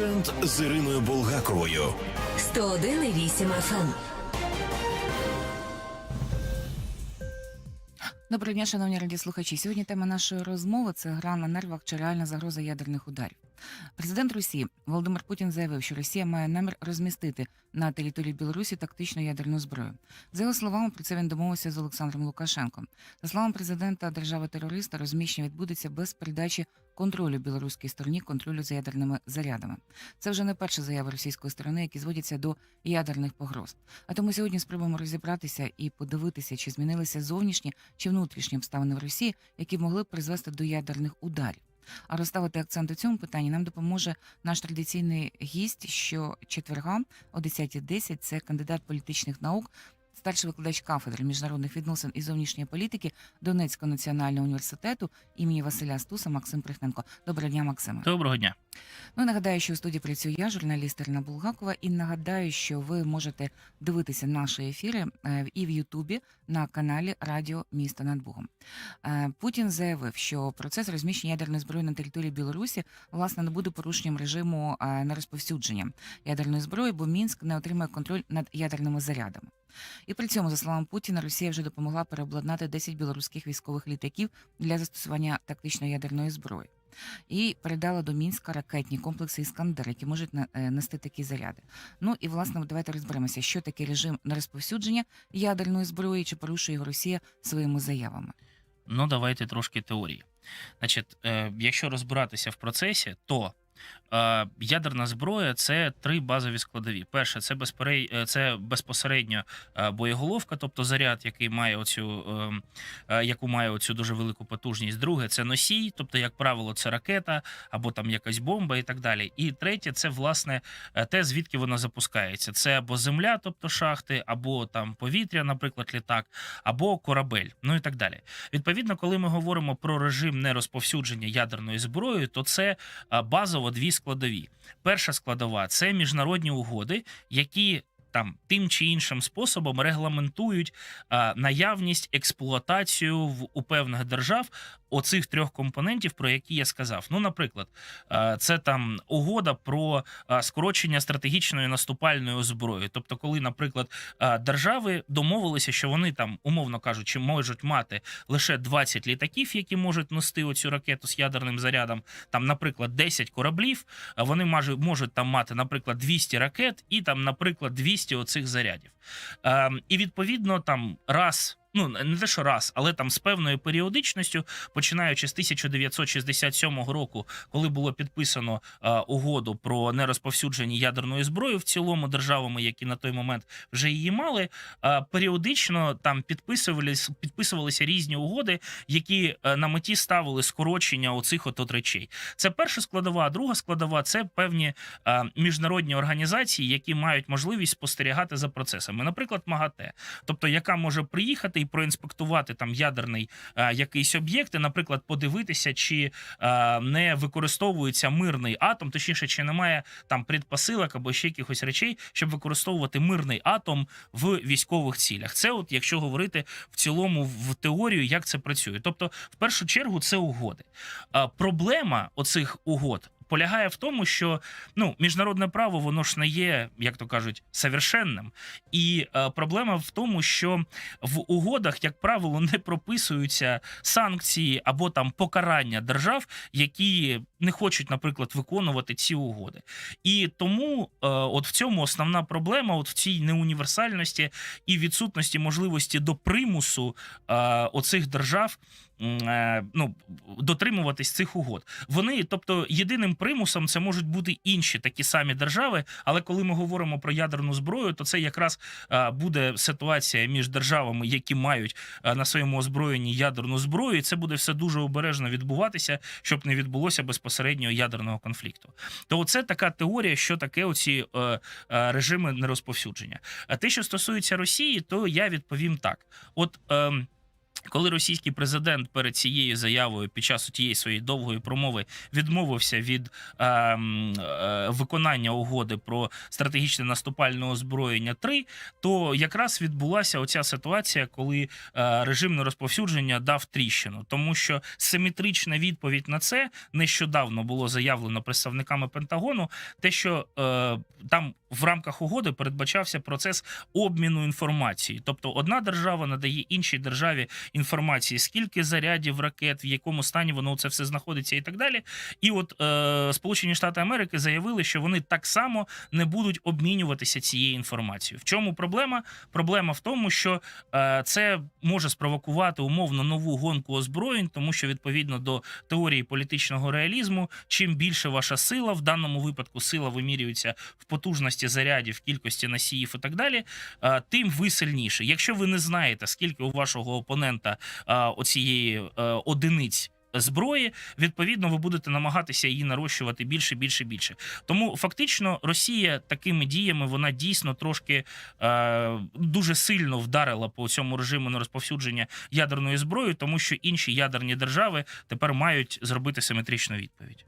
Акцент з Іриною Булгаковою. 101,8 FM. Доброго дня, шановні радіослухачі. Сьогодні тема нашої розмови це гра на нервах чи реальна загроза ядерних ударів. Президент Росії Володимир Путін заявив, що Росія має намір розмістити на території Білорусі тактичну ядерну зброю. За його словами, про це він домовився з Олександром Лукашенком. За словами президента держави-терориста, розміщення відбудеться без передачі контролю білоруській стороні контролю за ядерними зарядами. Це вже не перша заява російської сторони, які зводяться до ядерних погроз. А тому сьогодні спробуємо розібратися і подивитися, чи змінилися зовнішні чи внутрішні обставини в Росії, які могли б призвести до ядерних ударів. А розставити акцент у цьому питанні нам допоможе наш традиційний гість, що четверга о 10.10 це кандидат політичних наук, старший викладач кафедри міжнародних відносин і зовнішньої політики Донецького національного університету імені Василя Стуса Максим Прихненко. Доброго дня, Максиме. Доброго дня. Ну, нагадаю, що у студії працюю я, журналіст Ірина Булгакова, і нагадаю, що ви можете дивитися наші ефіри е, і в Ютубі на каналі Радіо Місто над Богом. Е, Путін заявив, що процес розміщення ядерної зброї на території Білорусі власне не буде порушенням режиму е, нерозповсюдження ядерної зброї, бо Мінськ не отримає контроль над ядерними зарядами. І при цьому, за словами Путіна, Росія вже допомогла переобладнати 10 білоруських військових літаків для застосування тактичної ядерної зброї. І передала до Мінська ракетні комплекси Іскандер, які можуть е, нести такі заряди. Ну і власне давайте розберемося, що таке режим нерозповсюдження ядерної зброї, чи порушує його Росія своїми заявами. Ну, давайте трошки теорії. Значить, е, якщо розбиратися в процесі, то ядерна зброя це три базові складові. Перше, це безпере... е, це безпосередньо е, боєголовка, тобто заряд, який має оцю, е, е, яку має оцю дуже велику потужність. Друге, це носій, тобто, як правило, це ракета або там якась бомба і так далі. І третє, це власне е, те, звідки вона запускається. Це або земля, тобто шахти, або там повітря, наприклад, літак, або корабель, ну і так далі. Відповідно, коли ми говоримо про режим нерозповсюдження ядерної зброї, то це а, дві складові. Перша складова це міжнародні угоди, які там тим чи іншим способом регламентують а, наявність експлуатацію в у певних держав оцих трьох компонентів, про які я сказав. Ну, наприклад, це там угода про скорочення стратегічної наступальної зброї. Тобто, коли, наприклад, держави домовилися, що вони там, умовно кажучи, можуть мати лише 20 літаків, які можуть нести оцю ракету з ядерним зарядом. Там, наприклад, 10 кораблів. Вони можуть там мати, наприклад, 200 ракет і там, наприклад, 200 оцих зарядів. Ем, і відповідно, там раз. Ну, не те, що раз, але там з певною періодичністю, починаючи з 1967 року, коли було підписано е, угоду про нерозповсюдження ядерної зброї в цілому державами, які на той момент вже її мали, е, періодично там підписувалися, підписувалися різні угоди, які е, на меті ставили скорочення оцих от, от речей. Це перша складова, а друга складова це певні е, міжнародні організації, які мають можливість спостерігати за процесами. Наприклад, МАГАТЕ, тобто яка може приїхати і проінспектувати там ядерний е, якийсь об'єкт, і, наприклад, подивитися, чи е, не використовується мирний атом, точніше, чи немає там предпосилок або ще якихось речей, щоб використовувати мирний атом в військових цілях. Це, от якщо говорити в цілому в теорію, як це працює. Тобто, в першу чергу, це угоди. А проблема оцих угод. Полягає в тому, що ну міжнародне право воно ж не є, як то кажуть, совершенним. І е, проблема в тому, що в угодах, як правило, не прописуються санкції або там покарання держав, які не хочуть, наприклад, виконувати ці угоди. І тому, е, от в цьому основна проблема, от в цій неуніверсальності і відсутності можливості до примусу е, оцих держав. е, Ну, дотримуватись цих угод. Вони, тобто, єдиним примусом це можуть бути інші такі самі держави. Але коли ми говоримо про ядерну зброю, то це якраз е, буде ситуація між державами, які мають е, на своєму озброєнні ядерну зброю, і це буде все дуже обережно відбуватися, щоб не відбулося безпосереднього ядерного конфлікту. То це така теорія, що таке оці е, режими нерозповсюдження. А те, що стосується Росії, то я відповім так: от. Коли російський президент перед цією заявою під час тієї своєї довгої промови відмовився від е, е, виконання угоди про стратегічне наступальне озброєння 3, то якраз відбулася оця ситуація, коли е, режим розповсюдження дав тріщину, тому що симетрична відповідь на це нещодавно було заявлено представниками Пентагону, те, що е, там в рамках угоди передбачався процес обміну інформацією, тобто одна держава надає іншій державі інформації, скільки зарядів ракет, в якому стані воно це все знаходиться, і так далі. І от е, Сполучені Штати Америки заявили, що вони так само не будуть обмінюватися цією інформацією. В чому проблема? Проблема в тому, що е, це може спровокувати умовно нову гонку озброєнь, тому що відповідно до теорії політичного реалізму, чим більше ваша сила, в даному випадку сила вимірюється в потужності зарядів, кількості носіїв і так далі, е, тим ви сильніше. Якщо ви не знаєте, скільки у вашого опонента е, оцієї е, одиниць. Зброї відповідно ви будете намагатися її нарощувати більше, більше, більше. Тому фактично Росія такими діями вона дійсно трошки е, дуже сильно вдарила по цьому режиму на розповсюдження ядерної зброї, тому що інші ядерні держави тепер мають зробити симетричну відповідь.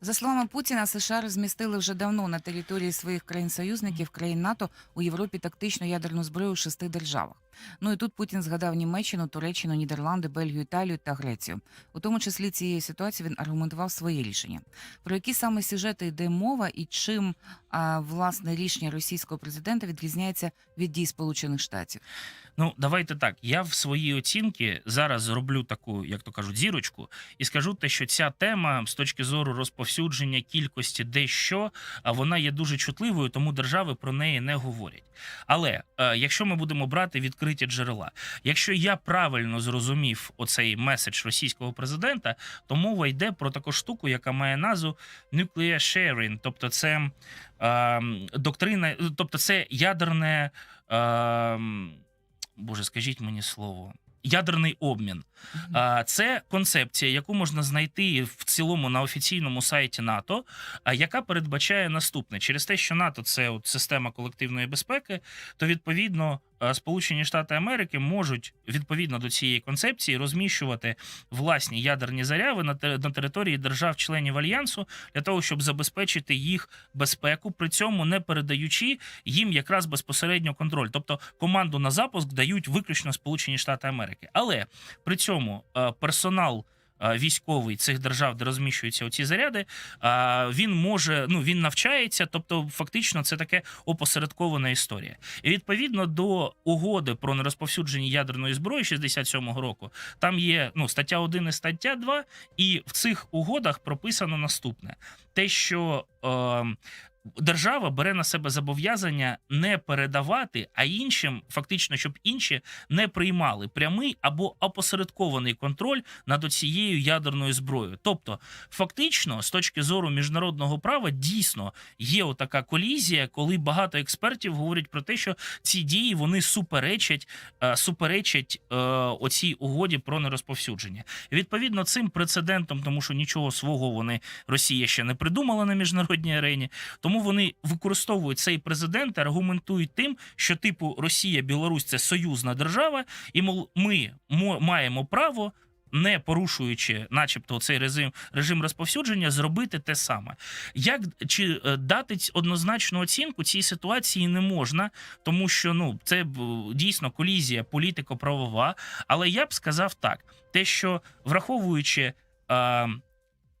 За словами Путіна, США розмістили вже давно на території своїх країн-союзників, країн НАТО у Європі тактичну ядерну зброю у шести державах. Ну і тут Путін згадав Німеччину, Туреччину, Нідерланди, Бельгію, Італію та Грецію. У тому числі цією ситуацією він аргументував своє рішення. Про які саме сюжети йде мова і чим а, власне рішення російського президента відрізняється від дій Сполучених Штатів? Ну, давайте так. Я в своїй оцінці зараз зроблю таку, як то кажуть, зірочку, і скажу те, що ця тема з точки зору розповсюдження кількості дещо, а вона є дуже чутливою, тому держави про неї не говорять. Але е, якщо ми будемо брати відкриті джерела, якщо я правильно зрозумів оцей меседж російського президента, то мова йде про таку штуку, яка має назву nuclear sharing, тобто це е, доктрина, тобто це ядерне. Е, Боже, скажіть мені слово. Ядерний обмін. Це концепція, яку можна знайти в цілому на офіційному сайті НАТО, а, яка передбачає наступне: через те, що НАТО це от система колективної безпеки, то відповідно Сполучені Штати Америки можуть відповідно до цієї концепції розміщувати власні ядерні заряви на території держав-членів альянсу для того, щоб забезпечити їх безпеку, при цьому не передаючи їм якраз безпосередньо контроль. Тобто команду на запуск дають виключно Сполучені Штати Америки. Але при цьому е, персонал. е, Військовий цих держав, де розміщуються оці заряди, е, він може ну він навчається, тобто фактично це таке опосередкована історія. І відповідно до угоди про нерозповсюдження ядерної зброї 67-го року, там є ну стаття 1 і стаття 2, і в цих угодах прописано наступне: те, що е, держава бере на себе зобов'язання не передавати, а іншим, фактично, щоб інші не приймали прямий або опосередкований контроль над цією ядерною зброєю. Тобто, фактично, з точки зору міжнародного права, дійсно є отака колізія, коли багато експертів говорять про те, що ці дії вони суперечать, е, суперечать е, оцій угоді про нерозповсюдження. Відповідно, цим прецедентом, тому що нічого свого вони Росія ще не придумала на міжнародній арені. Тому вони використовують цей президент, аргументують тим, що типу Росія, Білорусь це союзна держава, і мол, ми маємо право. Не порушуючи, начебто, цей режим режим розповсюдження, зробити те саме. Як чи е, дати однозначну оцінку цій ситуації не можна, тому що ну це б, дійсно колізія політико-правова. Але я б сказав так: те, що враховуючи. Е,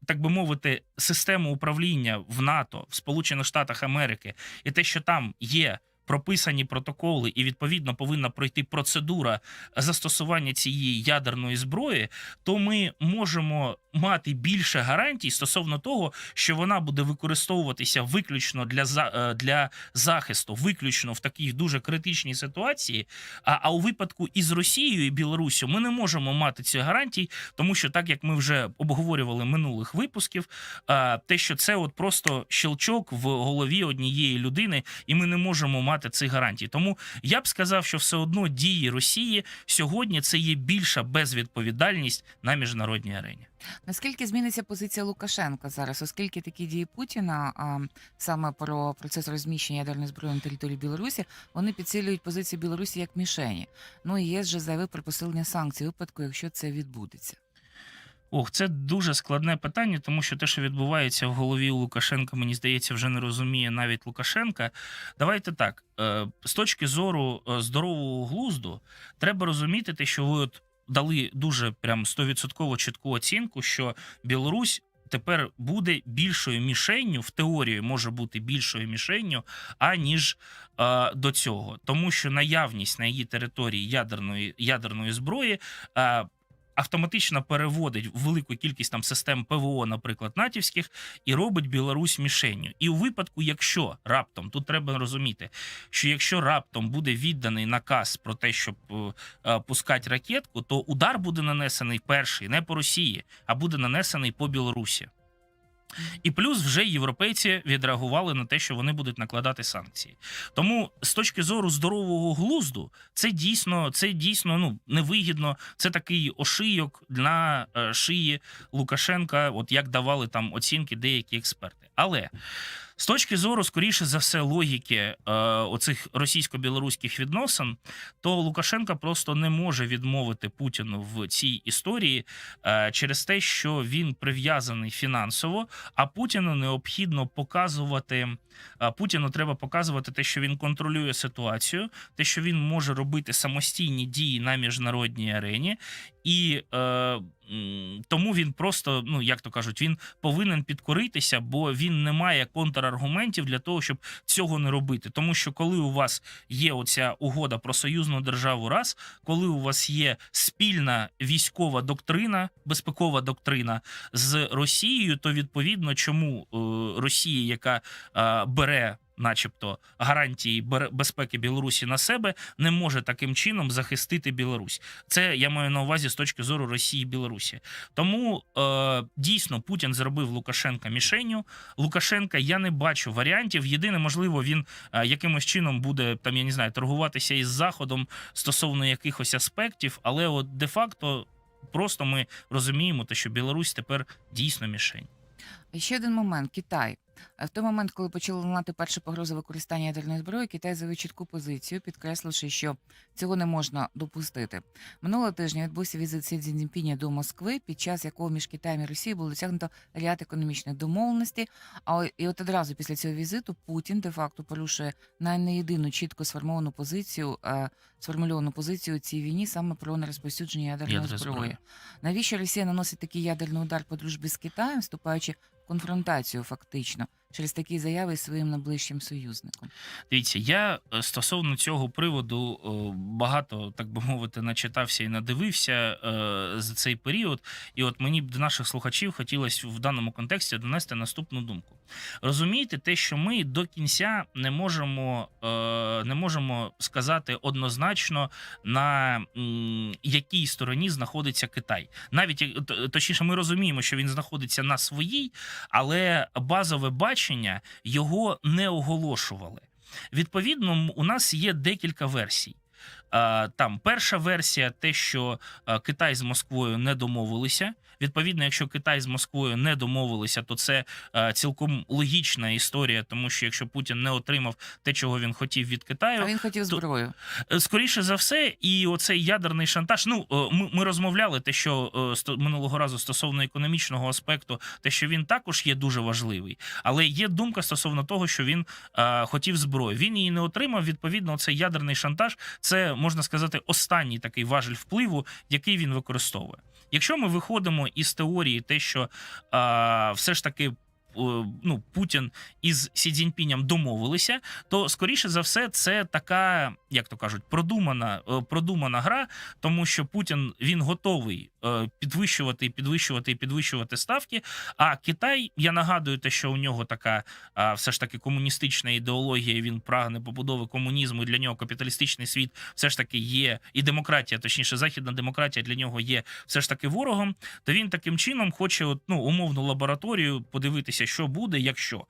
так би мовити, систему управління в НАТО в Сполучених Штатах Америки, і те, що там є прописані протоколи, і відповідно повинна пройти процедура застосування цієї ядерної зброї, то ми можемо мати більше гарантій стосовно того, що вона буде використовуватися виключно для за- е, для захисту, виключно в такій дуже критичній ситуації. А, а у випадку із Росією і Білоруссю ми не можемо мати ці гарантій, тому що так як ми вже обговорювали минулих випусків, те, що це от просто щелчок в голові однієї людини, і ми не можемо мати мати цих гарантій. Тому я б сказав, що все одно дії Росії сьогодні це є більша безвідповідальність на міжнародній арені. Наскільки зміниться позиція Лукашенка зараз, оскільки такі дії Путіна, а, саме про процес розміщення ядерної зброї на території Білорусі, вони підсилюють позицію Білорусі як мішені. Ну і ЄС вже заявив про посилення санкцій випадку, якщо це відбудеться. Ох, це дуже складне питання, тому що те, що відбувається в голові у Лукашенка, мені здається, вже не розуміє навіть Лукашенка. Давайте так: е, з точки зору е, здорового глузду, треба розуміти те, що ви от дали дуже прям 100% чітку оцінку, що Білорусь. Тепер буде більшою мішенню, в теорії може бути більшою мішенню, аніж е, до цього, тому що наявність на її території ядерної ядерної зброї е, автоматично переводить велику кількість там систем ПВО, наприклад, натівських, і робить Білорусь мішенню. І у випадку, якщо раптом тут треба розуміти, що якщо раптом буде відданий наказ про те, щоб е, е, пускати ракетку, то удар буде нанесений перший не по Росії, а буде нанесений по Білорусі. І плюс вже європейці відреагували на те, що вони будуть накладати санкції. Тому з точки зору здорового глузду, це дійсно це дійсно ну невигідно. Це такий ошийок на е, шиї Лукашенка, от як давали там оцінки деякі експерти. Але з точки зору, скоріше за все, логіки е, оцих російсько-білоруських відносин, то Лукашенка просто не може відмовити Путіну в цій історії е, через те, що він прив'язаний фінансово, а Путіну необхідно показувати. е, Путіну треба показувати те, що він контролює ситуацію, те, що він може робити самостійні дії на міжнародній арені, і е, тому він просто, ну як то кажуть, він повинен підкоритися, бо він не має контраргументів для того, щоб цього не робити. Тому що коли у вас є оця угода про союзну державу, раз коли у вас є спільна військова доктрина, безпекова доктрина з Росією, то відповідно, чому е, Росія, яка е, бере. Начебто гарантії безпеки Білорусі на себе не може таким чином захистити Білорусь. Це я маю на увазі з точки зору Росії і Білорусі. Тому е, дійсно Путін зробив Лукашенка мішенню. Лукашенка я не бачу варіантів. Єдине, можливо, він е, якимось чином буде там, я не знаю, торгуватися із заходом стосовно якихось аспектів, але от де-факто просто ми розуміємо, те, що Білорусь тепер дійсно мішень. Ще один момент Китай. Е, В той момент, коли почали лунати перші погрози використання ядерної зброї, Китай заявив чітку позицію, підкресливши, що цього не можна допустити. Минулого тижня відбувся візит Сі Цзіньпіня до Москви, під час якого між Китаєм і Росією було досягнуто ряд економічних домовленостей. А і от одразу після цього візиту Путін де-факто порушує на не єдину чітко сформовану позицію, е, сформульовану позицію у цій війні саме про нерозповсюдження ядерної зброї. Навіщо Росія наносить такий ядерний удар по дружбі з Китаєм, вступаючи конфронтацію фактично через такі заяви своїм найближчим союзником? Дивіться, я е, стосовно цього приводу е, багато, так би мовити, начитався і надивився е, за цей період. І от мені б до наших слухачів хотілося в даному контексті донести наступну думку. Розумієте, те, що ми до кінця не можемо, не можемо сказати однозначно на якій стороні знаходиться Китай. Навіть точніше, ми розуміємо, що він знаходиться на своїй, але базове бачення його не оголошували. Відповідно, у нас є декілька версій. А, Там перша версія, те, що Китай з Москвою не домовилися. Відповідно, якщо Китай з Москвою не домовилися, то це цілком логічна історія, тому що якщо Путін не отримав те, чого він хотів від Китаю, А він хотів зброю. Е, Скоріше за все, і оцей ядерний шантаж. Ну е, ми, ми розмовляли те, що е, минулого разу стосовно економічного аспекту, те, що він також є дуже важливий, але є думка стосовно того, що він е, хотів зброю. Він її не отримав. Відповідно, цей ядерний шантаж це можна сказати останній такий важель впливу, який він використовує. Якщо ми виходимо із теорії, те, що е, все ж таки. Ну, Путін із Сі Цзіньпінем домовилися, то скоріше за все, це така, як то кажуть, продумана, продумана гра, тому що Путін він готовий підвищувати і підвищувати і підвищувати ставки. А Китай, я нагадую, те, що у нього така все ж таки комуністична ідеологія. Він прагне побудови комунізму. і Для нього капіталістичний світ все ж таки є, і демократія, точніше, західна демократія для нього є все ж таки ворогом. То він таким чином хоче от, ну, умовну лабораторію подивитися, що буде, якщо.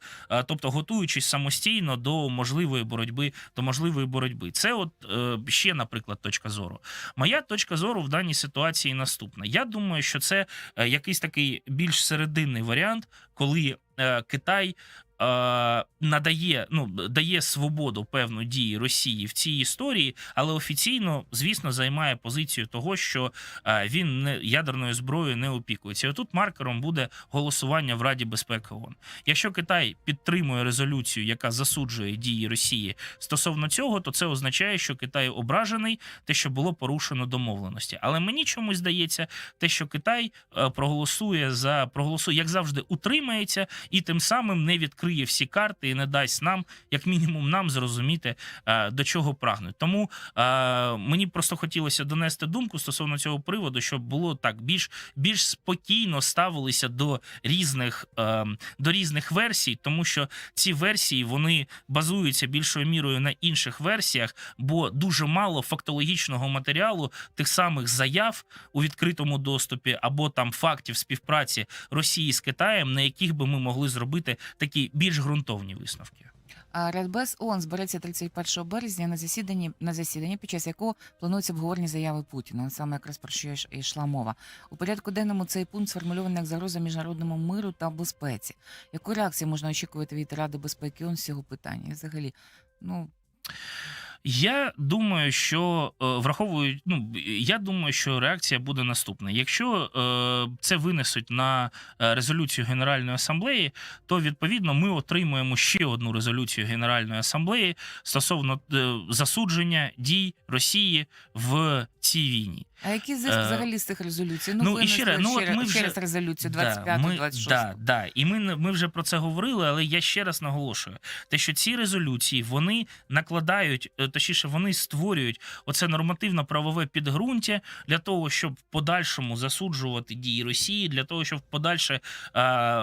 Тобто, готуючись самостійно до можливої боротьби, до можливої боротьби. Це, от е, ще, наприклад, точка зору. Моя точка зору в даній ситуації наступна. Я думаю, що це е, якийсь такий більш серединний варіант, коли е, Китай. Е, Надає ну дає свободу певну дії Росії в цій історії, але офіційно, звісно, займає позицію того, що е, він не ядерною зброєю не опікується. І отут маркером буде голосування в Раді безпеки ООН. Якщо Китай підтримує резолюцію, яка засуджує дії Росії стосовно цього, то це означає, що Китай ображений, те, що було порушено домовленості. Але мені чомусь здається, те, що Китай е, проголосує за проголосує, як завжди, утримається і тим самим не відкриє всі карти і не дасть нам, як мінімум, нам зрозуміти е, до чого прагнуть. Тому е, мені просто хотілося донести думку стосовно цього приводу, щоб було так більш більш спокійно ставилися до різних е, до різних версій, тому що ці версії вони базуються більшою мірою на інших версіях, бо дуже мало фактологічного матеріалу тих самих заяв у відкритому доступі або там фактів співпраці Росії з Китаєм, на яких би ми могли зробити такі більш ґрунтовні висновки. А Радбез ООН збереться 31 березня на засіданні на засіданні, під час якого плануються обговорені заяви Путіна. Саме якраз про що йшла мова. У порядку денному цей пункт сформульований як загроза міжнародному миру та безпеці. Яку реакцію можна очікувати від Ради безпеки ООН з цього питання? І взагалі, ну Я думаю, що е, враховують, ну я думаю, що реакція буде наступна. Якщо е, це винесуть на е, резолюцію Генеральної асамблеї, то відповідно ми отримуємо ще одну резолюцію Генеральної асамблеї стосовно засудження дій Росії в цій війні. А які з Е, взагалі з цих резолюцій? ну, і винесли ще раз, ну, от ми вже- раз резолюцію 25 ми, 26 да, да. І ми, ми вже про це говорили, але я ще раз наголошую: те, що ці резолюції вони накладають, е, точніше, вони створюють оце нормативно-правове підґрунтя для того, щоб в подальшому засуджувати дії Росії, для того, щоб подальше е,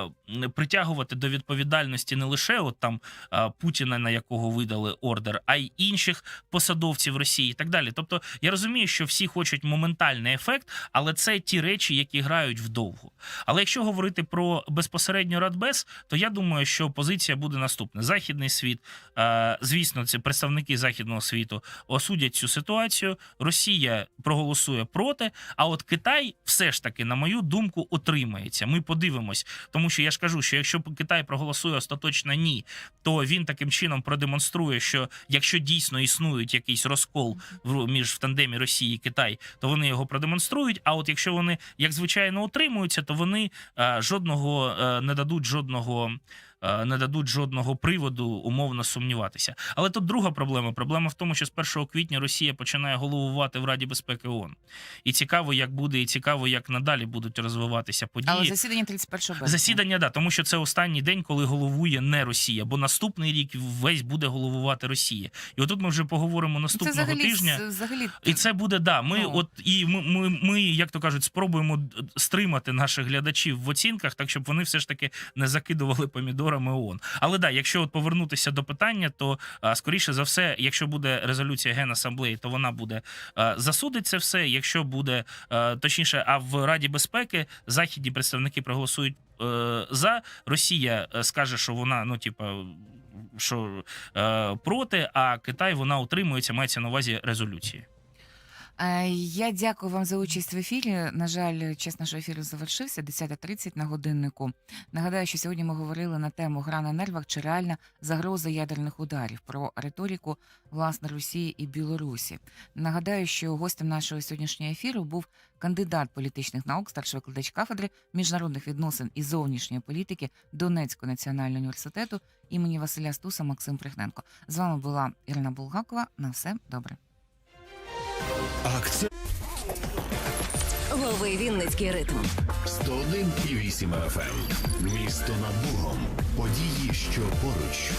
притягувати до відповідальності не лише от там е, Путіна, на якого видали ордер, а й інших посадовців Росії, і так далі. Тобто я розумію, що всі хочуть моментальний ефект, але це ті речі, які грають вдовго. Але якщо говорити про безпосередньо Радбез, то я думаю, що позиція буде наступна: західний світ, е, звісно, це представники західного світу осудять цю ситуацію. Росія проголосує проти. А от Китай, все ж таки, на мою думку, утримається. Ми подивимось, тому що я ж кажу, що якщо Китай проголосує остаточно ні, то він таким чином продемонструє, що якщо дійсно існують якийсь розкол між в тандемі Росії і Китай, то вони його продемонструють. А от якщо вони як звичайно утримуються, то вони е, жодного е, не дадуть жодного. Е, Не дадуть жодного приводу умовно сумніватися. Але тут друга проблема. Проблема в тому, що з 1 квітня Росія починає головувати в Раді безпеки ООН. І цікаво, як буде, і цікаво, як надалі будуть розвиватися події. Але засідання 31 березня. Засідання, да, тому що це останній день, коли головує не Росія, бо наступний рік весь буде головувати Росія. І отут ми вже поговоримо наступного це взагалі, тижня. взагалі І це буде да. Ми Ну. от і ми, ми, ми, як то кажуть, спробуємо стримати наших глядачів в оцінках, так щоб вони все ж таки не закидували помідорами ООН. Але да, якщо от повернутися до питання, то скоріше за все, якщо буде резолюція Генасамблеї, то вона буде засудить це все. Якщо буде точніше, а в Раді безпеки західні представники проголосують. е, За Росія е, скаже, що вона ну типа що е, проти, а Китай вона утримується, мається на увазі резолюції. Е, Я дякую вам за участь в ефірі. На жаль, час нашого ефіру завершився 10.30 на годиннику. Нагадаю, що сьогодні ми говорили на тему гра на нервах чи реальна загроза ядерних ударів про риторику власне Росії і Білорусі. Нагадаю, що гостем нашого сьогоднішнього ефіру був кандидат політичних наук, старший викладач кафедри міжнародних відносин і зовнішньої політики Донецького національного університету імені Василя Стуса Максим Прихненко. З вами була Ірина Булгакова. На все добре. Акцент Голови Вінницький ритм. 101,8 FM. Місто над Богом. Події, що поруч.